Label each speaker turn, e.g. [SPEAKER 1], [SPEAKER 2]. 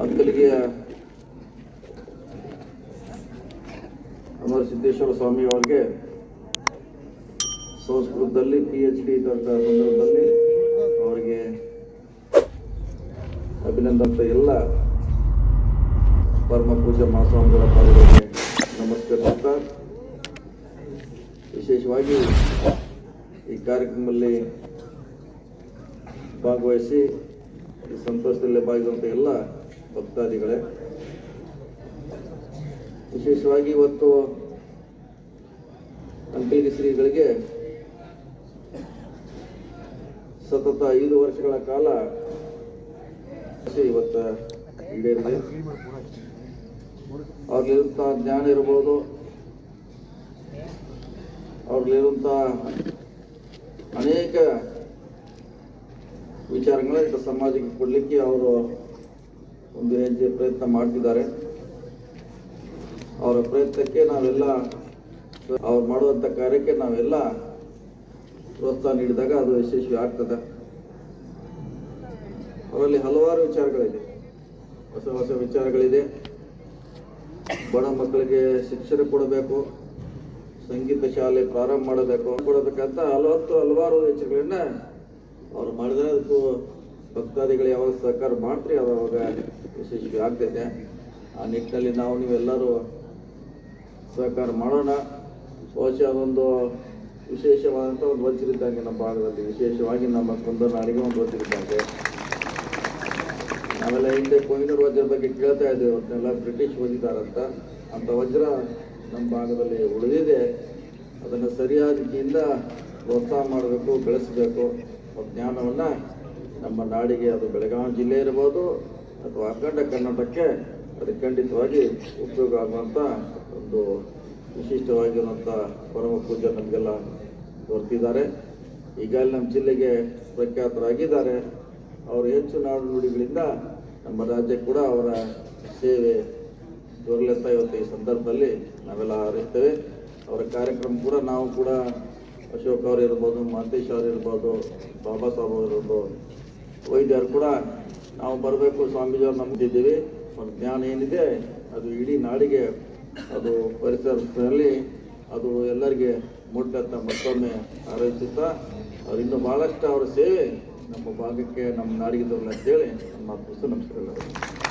[SPEAKER 1] ಅಂಕಲಿಗೆಯ ಅಮರ ಸಿದ್ದೇಶ್ವರ ಸ್ವಾಮಿ ಅವರಿಗೆ ಸಂಸ್ಕೃತದಲ್ಲಿ P H D ಇದ್ದಂಥ ಸಂದರ್ಭದಲ್ಲಿ ಅವರಿಗೆ ಅಭಿನಂದನೆ ಎಲ್ಲ ಪರಮ ಪೂಜೆ ಮಹಾಸ್ವಾಮಿಗಳ ಪಾದಗಳಿಗೆ ನಮಸ್ಕರಿಸುತ್ತಾ ವಿಶೇಷವಾಗಿ ಈ ಕಾರ್ಯಕ್ರಮದಲ್ಲಿ ಭಾಗವಹಿಸಿ ಈ ಸಂತೋಷದಲ್ಲಿ ಭಾಗಿದಂಥ ಎಲ್ಲ ಭಕ್ತಾದಿಗಳೇ, ವಿಶೇಷವಾಗಿ ಇವತ್ತು ಅಂಕಲಿಗೆ ಶ್ರೀಗಳಿಗೆ ಸತತ ಐದು ವರ್ಷಗಳ ಕಾಲ ಇವತ್ತು ಈಡೇರಿದೆ ಅವ್ರಲ್ಲಿರುವಂಥ ಜ್ಞಾನ ಇರ್ಬೋದು ಅವ್ರಲ್ಲಿರುವಂಥ ಅನೇಕ ವಿಚಾರಗಳನ್ನ ಸಮಾಜಕ್ಕೆ ಕೊಡ್ಲಿಕ್ಕೆ ಅವರು ಒಂದು ಹೆಜ್ಜೆ ಪ್ರಯತ್ನ ಮಾಡ್ತಿದ್ದಾರೆ, ಅವರ ಪ್ರಯತ್ನಕ್ಕೆ ನಾವೆಲ್ಲ, ಅವ್ರು ಮಾಡುವಂಥ ಕಾರ್ಯಕ್ಕೆ ನಾವೆಲ್ಲ ಪ್ರೋತ್ಸಾಹ ನೀಡಿದಾಗ ಅದು ಯಶಸ್ವಿ ಆಗ್ತದೆ. ಅವರಲ್ಲಿ ಹಲವಾರು ವಿಚಾರಗಳಿದೆ. ಹೊಸ ಹೊಸ ವಿಚಾರಗಳಿದೆ. ಬಡ ಮಕ್ಕಳಿಗೆ ಶಿಕ್ಷಣ ಕೊಡಬೇಕು, ಸಂಗೀತ ಶಾಲೆ ಪ್ರಾರಂಭ ಮಾಡಬೇಕು, ಕೊಡಬೇಕಂತ ಹಲವತ್ತು ಹಲವಾರು ವಿಚಾರಗಳನ್ನ ಅವ್ರು ಮಾಡಿದ್ರೆ ಅದಕ್ಕೂ ಭಕ್ತಾದಿಗಳು ಯಾವಾಗ ಸಹಕಾರ ಮಾಡ್ತೀರಿ, ಅವಾಗ ಯಶಸ್ವಿ ಆಗ್ತೈತೆ. ಆ ನಿಟ್ಟಿನಲ್ಲಿ ನಾವು ನೀವೆಲ್ಲರೂ ಸಹಕಾರ ಮಾಡೋಣ. ಬಹುಶಃ ಅದೊಂದು ವಿಶೇಷವಾದಂಥ ಒಂದು ವಜ್ರಿದ್ದಂಗೆ ನಮ್ಮ ಭಾಗದಲ್ಲಿ, ವಿಶೇಷವಾಗಿ ನಮ್ಮ ಕುಂದನಾಡಿಗೆ ಒಂದು ವಜ್ರಿದ್ದಂಗೆ ನಾವೆಲ್ಲ ಹಿಂದೆ ಕೊಹಿನೂರು ವಜ್ರ ಬಗ್ಗೆ ಕೇಳ್ತಾ ಇದ್ದೇವೆ, ಅವತ್ತೆಲ್ಲ ಬ್ರಿಟಿಷ್ ಓದಿದಾರಂತ. ಅಂತ ವಜ್ರ ನಮ್ಮ ಭಾಗದಲ್ಲಿ ಉಳಿದಿದೆ. ಅದನ್ನು ಸರಿಯಾದ ರೀತಿಯಿಂದ ಪ್ರೋತ್ಸಾಹ ಮಾಡಬೇಕು, ಬೆಳೆಸಬೇಕು. ಜ್ಞಾನವನ್ನು ನಮ್ಮ ನಾಡಿಗೆ ಅದು ಬೆಳಗಾವಿ ಜಿಲ್ಲೆ ಇರ್ಬೋದು ಅಥವಾ ಅಖಂಡ ಕರ್ನಾಟಕಕ್ಕೆ ಅದು ಖಂಡಿತವಾಗಿ ಉಪಯೋಗ ಆಗುವಂಥ ಒಂದು ವಿಶಿಷ್ಟವಾಗಿರುವಂಥ ಪರಮ ಪೂಜೆ ನಮಗೆಲ್ಲ ದೊರೆತಿದ್ದಾರೆ ಈಗಾಗಲೇ ನಮ್ಮ ಜಿಲ್ಲೆಗೆ ಪ್ರಖ್ಯಾತರಾಗಿದ್ದಾರೆ. ಅವರು ಹೆಚ್ಚು ನಾಡು ನುಡಿಗಳಿಂದ ನಮ್ಮ ರಾಜ್ಯ ಕೂಡ ಅವರ ಸೇವೆ ದೊರಲೆತ್ತಾ ಇವತ್ತು ಈ ಸಂದರ್ಭದಲ್ಲಿ ನಾವೆಲ್ಲ ಹಾರೈಸ್ತೇವೆ ಅವರ ಕಾರ್ಯಕ್ರಮ ಕೂಡ ನಾವು ಕೂಡ ಅಶೋಕ್ ಅವರು ಇರ್ಬೋದು ಮಹಂತೇಶ್ ಅವರು ಇರ್ಬೋದು, ಬಾಬಾ ಸಾಹೇಬ್ ಅವರು ಇರ್ಬೋದು ವೈದ್ಯರು ಕೂಡ ನಾವು ಬರಬೇಕು, ಸ್ವಾಮೀಜಿಯವ್ರು ನಂಬಿದ್ದೀವಿ. ಒಂದು ಜ್ಞಾನ ಏನಿದೆ, ಅದು ಇಡೀ ನಾಡಿಗೆ ಅದು ಪರಿಸರದಲ್ಲಿ ಅದು ಎಲ್ಲರಿಗೆ ಮುಟ್ಟಂತ ಮತ್ತೊಮ್ಮೆ ಹಾರೈಸುತ್ತಾ ಅವ್ರು ಇನ್ನೂ ಭಾಳಷ್ಟು ಅವರ ಸೇವೆ ನಮ್ಮ ಭಾಗಕ್ಕೆ, ನಮ್ಮ ನಾಡಿಗೆ ಅಂತೇಳಿ ನಮ್ಮ ಮಾತು ನಮಸ್ಕಾರ